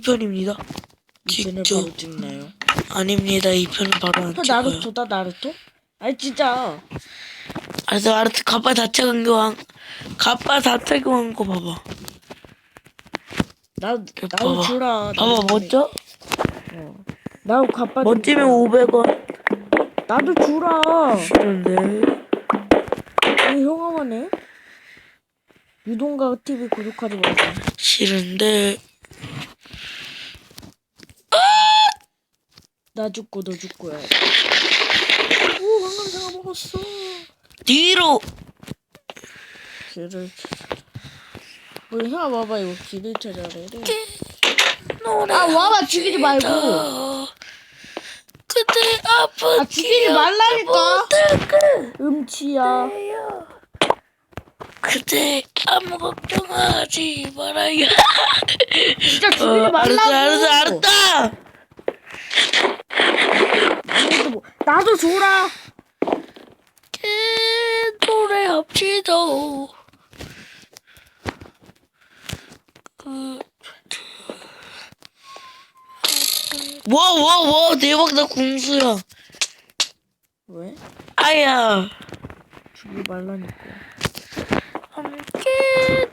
편입니다. 이편을 직접. 바로 찍나요? 아닙니다. 이 편은 바로 안 아, 찍어요. 나루토다 나루토? 아니 진짜 알았어, 알았어. 가빠 자체 강교한 가빠 자체 강한 거 봐봐. 나 나도 봐봐. 주라 봐봐, 멋져? 어. 나도 갚아 멋지면 500원. 나도 주라 싫은데. 이 형아만 해 유동가 TV 구독하지 마세요 싫은데. 나 죽고 너 죽고야 오 방금 내가 먹었어. 뒤로. 길을 우리 형아 봐봐 이거 길을 찾아래 노래 아 와봐 죽이지 말고. 저 그대 아픈 아 죽이지 말라니까. 음치야. 그대 아무 걱정하지 말아요. 진짜 죽이지 어, 말라고. 알았어 알았어 알았다 아무도 뭐- 나도 줘라. 그 노래 합시다. 그 와 와 와 대박 나 궁수야. 왜? 아야. 죽이지 말라니까. 함께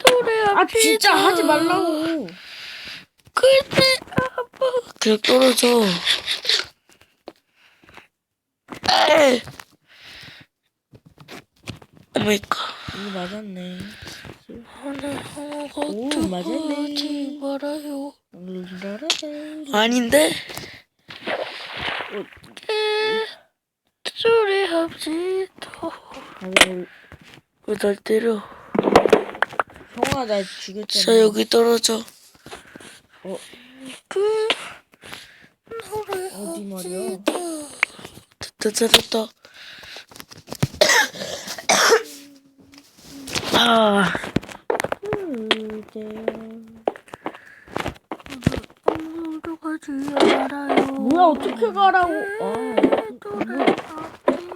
노래합시다. 아 진짜 하지 말라고. 그대 아파 그냥 떨어져 오마이갓 이거 맞았네 하나 오, 맞았네. 하지 말아요 룰라라라. 아닌데? 어. 소리 합시다 아이고, 왜날 때려 형아 나 죽였잖아 자 여기 떨어져 어. 그 노래 어디 말이야 았다 아 아무도 가지 말아요 뭐야 어떻게 가라고? 아,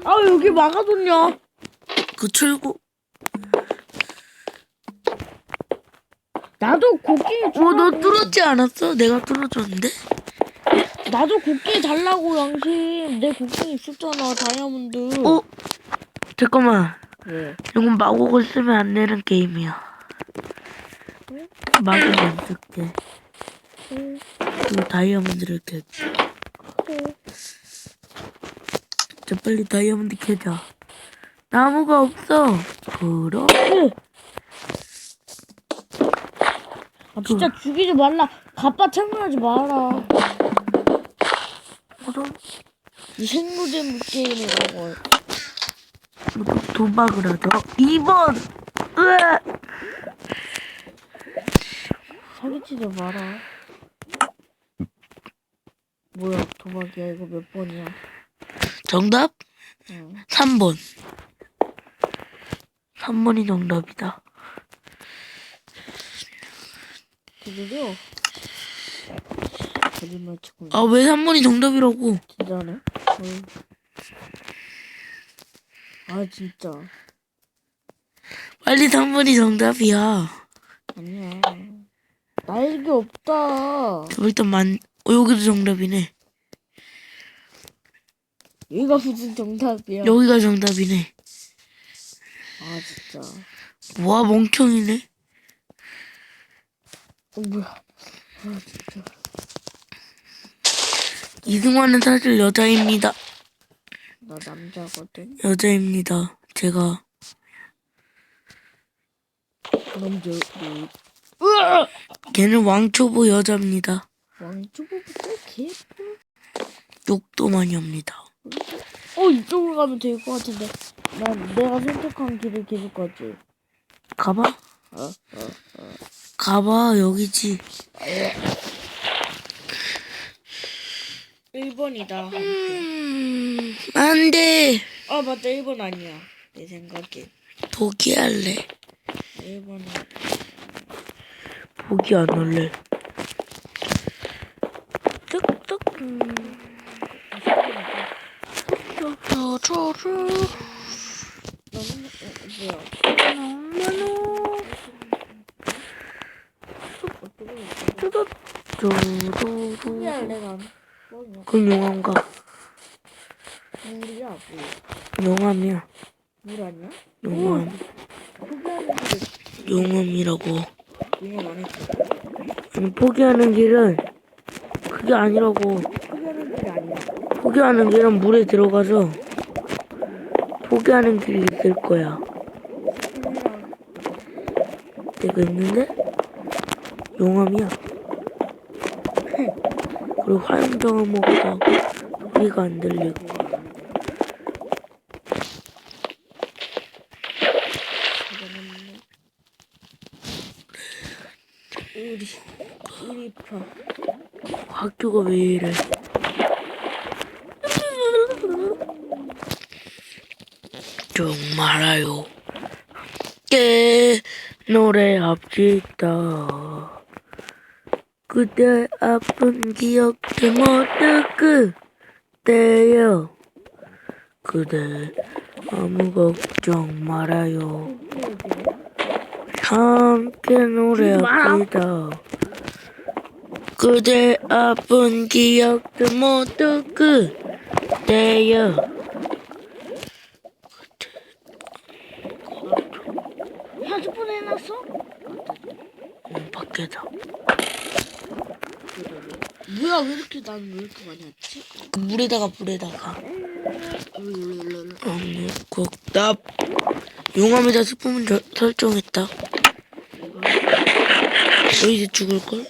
아 여기 막아뒀냐? 그 출구. 나도 곡괭이 어, 주라고 너 뚫었지 않았어? 내가 뚫어줬는데? 나도 곡괭이 달라고 양심 내 곡괭이 있었잖아 다이아몬드 어? 잠깐만. 왜? 이건 마곡을 쓰면 안 되는 게임이야. 마곡 안 쓸게. 응. 이거 다이아몬드를 캐. 자, 빨리 다이아몬드 캐자. 나무가 없어. 그럼? 아 진짜 죽이지 말라 가빠 참여하지 마라 이 생노잼 게임이라고 도- 도박을 하자. 2번! 으악! 사기치지 마라 뭐야 도박이야 이거 몇 번이야 정답? 응. 3번. 3번이 정답이다. 두드려 거짓말 치고. 아, 왜 3번이 정답이라고? 진짜네 어이. 아 진짜 빨리 3번이 정답이야. 아니야 날개 없다 일단 만, 어, 여기도 정답이네. 여기가 무슨 정답이야 여기가 정답이네. 아 진짜 와, 멍청이네. 어 뭐야 아 진짜 이승환은 사실 여자입니다. 나 남자거든 여자입니다. 제가. 남자 뭐 으아! 걔는 왕초보 여자입니다. 왕초보부터 개 욕도 많이 합니다. 어 이쪽으로 가면 될 것 같은데 난 내가 선택한 길을 계속 가지 가봐. 어, 어. 가봐, 여기지. 1번이다 음, 안 돼. 아 맞다 1번 아니야 내 생각에 포기할래. 1번은 포기 안 할래. 뚝뚝. 저저저저. 너무 어, 뭐야 너무너무. 신기할 내가 안 뭐냐 그럼 용암가. 물이야 물. 용암이야. 물 아니야? 용암. 포기하는 길을 용암이라고. 용어 안 했어. 아니, 포기하는 길은 그게 아니라고. 포기하는 길이 아니야. 포기하는 길은 물에 들어가서 포기하는 길이 있을 거야. 내가 있는데 용암이야. 그리고 화염정을 먹어서 소리가 안 들리고. 우리 우리 파. 학교가 왜 이래? 좀 말아요. 함께 노래합시다. 그대 아픈 기억들 모두 그대요. 그대 아무 걱정 말아요. 함께 노래합시다. 그대 아픈 기억들 모두 그대요. 휴대폰 해놨어? 음, 밖에다. 뭐야 왜 이렇게 난왜 이렇게 많이 왔지? 그 물에다가 물에다가. 그나 용암에다 스푼 저- 설정했다. 너 이제 죽을 걸?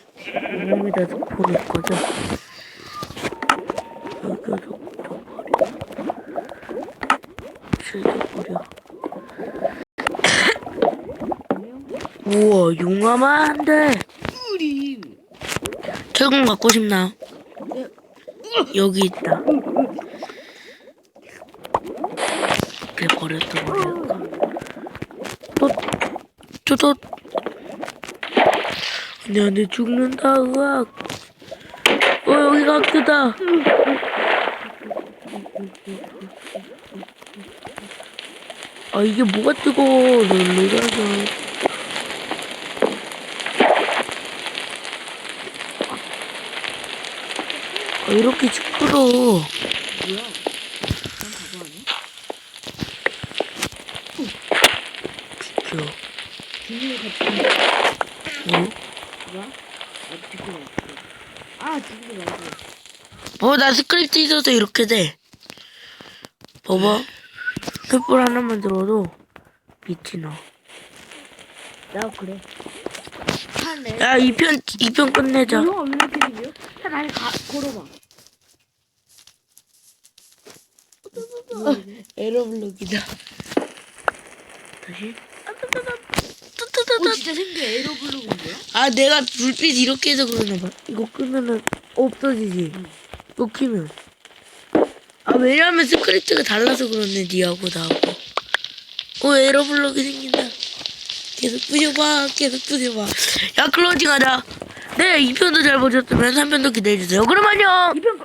용암에다 스푼 했거든. 여기다 버려. 우와 용암아 안돼. 철근 갖고 싶나? 네. 여기 있다. 이렇게 버렸다 버렸다. 또, 또, 또. 안돼 안돼 죽는다 으악. 어 여기가 학교다. 아 이게 뭐가 뜨거워 놀라서. 아, 이렇게 시끄러. 뭐야? 난 바보 아니야? 비켜. 비밀 같은 어? 뭐야? 아 비밀 없어. 아 비밀 말고. 어, 나 스크립트 있어서 이렇게 돼. 봐봐. 횃불 하나만 들어도 빛이 나. 나 그래. 야, 이 편, 이 편 끝내자. 야, 날 가, 걸어봐. 에러블록이다. 다시. 어, 진짜 생겨. 에러블록인 거야? 아, 내가 불빛 이렇게 해서 그러나 봐. 이거 끄면은 없어지지. 이거 키면. 아, 왜냐면 스크립트가 달라서 그렇네, 니하고 나하고. 어, 에러블록이 생긴다. 계속 부셔봐, 계속 부셔봐. 야, 클로징 하자. 네, 2편도 잘 보셨으면 3편도 기대해주세요. 그럼 안녕! 이편